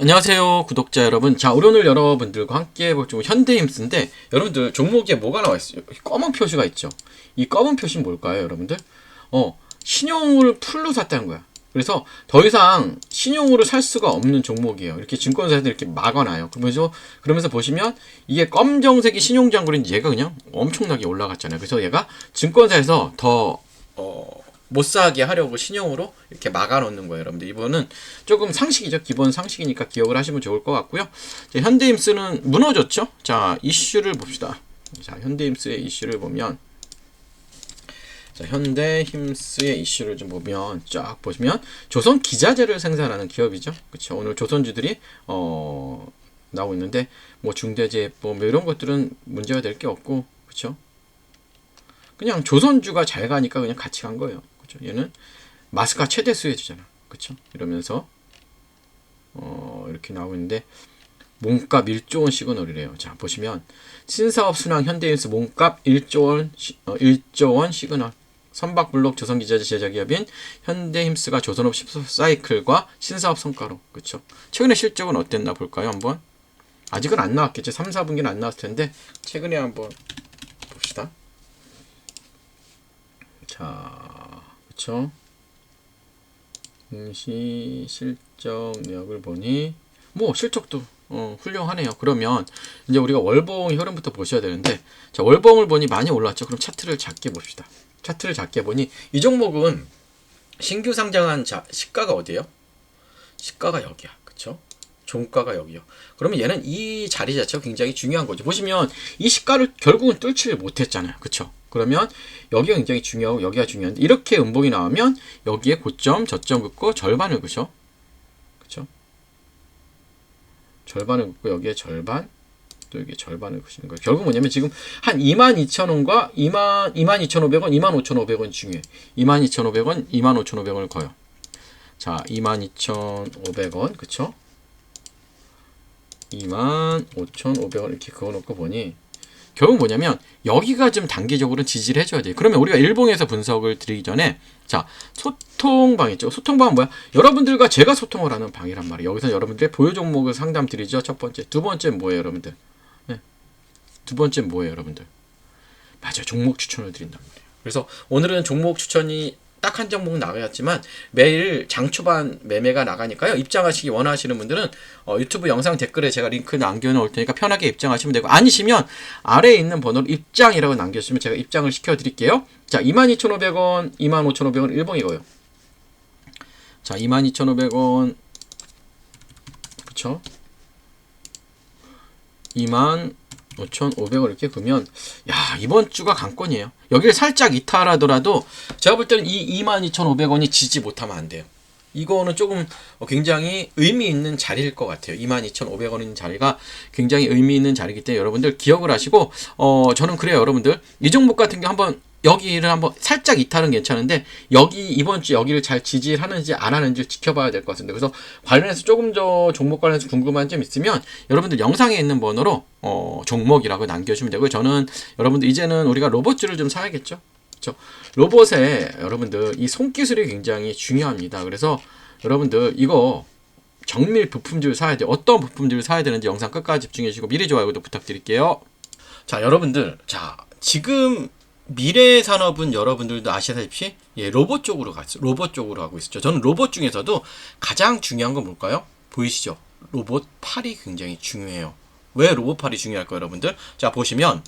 안녕하세요 구독자 여러분. 자 오늘 여러분들과 함께 해볼 종목 현대임스인데 여러분들 종목에 뭐가 나와 있어요? 이 검은 표시가 있죠? 이 검은 표시는 뭘까요 여러분들? 어 신용을 풀로 샀다는 거야. 그래서 더 이상 신용으로 살 수가 없는 종목이에요. 이렇게 증권사에서 이렇게 막아놔요. 그러면서 그러면서 보시면 이게 검정색이 신용장군인 얘가 그냥 엄청나게 올라갔잖아요. 그래서 얘가 증권사에서 더 어, 못 사게 하려고 신용으로 이렇게 막아 놓는 거예요, 여러분들. 이번은 조금 상식이죠. 기본 상식이니까 기억을 하시면 좋을 것 같고요. 현대임스는 무너졌죠. 자, 이슈를 봅시다. 자, 현대임스의 이슈를 보면 자, 현대힘스의 이슈를 좀 보면 쫙 보시면 조선 기자재를 생산하는 기업이죠. 그렇죠. 오늘 조선주들이 어 나오고 있는데 뭐 중대재해법 뭐 이런 것들은 문제가 될 게 없고 그렇죠. 그냥 조선주가 잘 가니까 그냥 같이 간 거예요. 그렇죠? 얘는 마스가 최대 수혜주잖아. 그렇죠? 이러면서 어, 이렇게 나오고 있는데 몸값 1조 원 시그널이래요. 자, 보시면 신사업 순환 현대인스 몸값 1조 원 시, 어, 1조 원 시그널 선박 블록 조선 기자재 제작 기업인 현대힘스가 조선업 14사이클과 신사업 성과로 그렇죠. 최근에 실적은 어땠나 볼까요? 한번 아직은 안 나왔겠죠. 3, 4분기는 안 나왔을 텐데 최근에 한번 봅시다. 자, 그쵸? 응시 실적 내역을 보니 뭐 실적도 어, 훌륭하네요. 그러면 이제 우리가 월봉 흐름부터 보셔야 되는데 자 월봉을 보니 많이 올랐죠. 그럼 차트를 작게 봅시다. 차트를 작게 보니 이 종목은 신규 상장한 자 시가가 어디예요? 시가가 여기야. 종가가 여기요. 그러면 얘는 이 자리 자체가 굉장히 중요한 거죠. 보시면 이 시가를 결국은 뚫지를 못했잖아요. 그쵸? 그러면 여기가 굉장히 중요하고 여기가 중요한데 이렇게 음봉이 나오면 여기에 고점, 저점 긋고 절반을 그죠? 그쵸? 절반을 긋고 여기에 절반 또 여기에 절반을 그시는 거예요. 결국 뭐냐면 지금 한 22,000원과 2만 22,500원, 25,500원 중에 22,500원, 25,500원을 거요. 자, 22,500원 그쵸? 25,500원 이렇게 그어 놓고 보니 결국 뭐냐면 여기가 좀 단기적으로 지지를 해줘야 돼요. 그러면 우리가 일봉에서 분석을 드리기 전에 자 소통방 있죠. 소통방은 뭐야? 여러분들과 제가 소통을 하는 방이란 말이에요. 여기서 여러분들의 보유 종목을 상담 드리죠. 첫 번째, 두 번째 뭐예요, 여러분들? 네. 두 번째 뭐예요, 여러분들? 맞아요, 종목 추천을 드린단 말이에요. 그래서 오늘은 종목 추천이 딱 한 종목 나가였지만 매일 장 초반 매매가 나가니까요. 입장하시기 원하시는 분들은 어, 유튜브 영상 댓글에 제가 링크 남겨 놓을 테니까 편하게 입장하시면 되고 아니시면 아래에 있는 번호로 입장이라고 남겨 주시면 제가 입장을 시켜 드릴게요. 자, 22,500원, 25,500원 일봉이고요. 자, 22,500원 그쵸? 2만 5,500원 이렇게 그면 야 이번 주가 강권이에요. 여기를 살짝 이탈하더라도 제가 볼 때는 이 22,500원이 지지 못하면 안 돼요. 이거는 조금 굉장히 의미 있는 자리일 것 같아요. 22,500원인 자리가 굉장히 의미 있는 자리이기 때문에 여러분들 기억을 하시고 어 저는 그래요 여러분들 이 종목 같은 게 한번 여기를 한번 살짝 이탈은 괜찮은데 여기 이번 주 여기를 잘 지지하는지 안 하는지 지켜봐야 될 것 같습니다. 그래서 관련해서 조금 더 종목 관련해서 궁금한 점 있으면 여러분들 영상에 있는 번호로 어, 종목이라고 남겨주시면 되고요. 저는 여러분들 이제는 우리가 로봇주를 좀 사야겠죠. 그렇죠? 로봇에 여러분들 이 손기술이 굉장히 중요합니다. 그래서 여러분들 이거 정밀 부품줄 사야 돼요. 어떤 부품줄 사야 되는지 영상 끝까지 집중해 주시고 미리 좋아요도 부탁드릴게요. 자, 여러분들. 자, 지금 미래 산업은 여러분들도 아시다시피 예, 로봇 쪽으로 갔어. 로봇 쪽으로 가고 있죠. 저는 로봇 중에서도 가장 중요한 건 뭘까요? 보이시죠? 로봇 팔이 굉장히 중요해요. 왜 로봇 팔이 중요할까요, 여러분들? 자, 보시면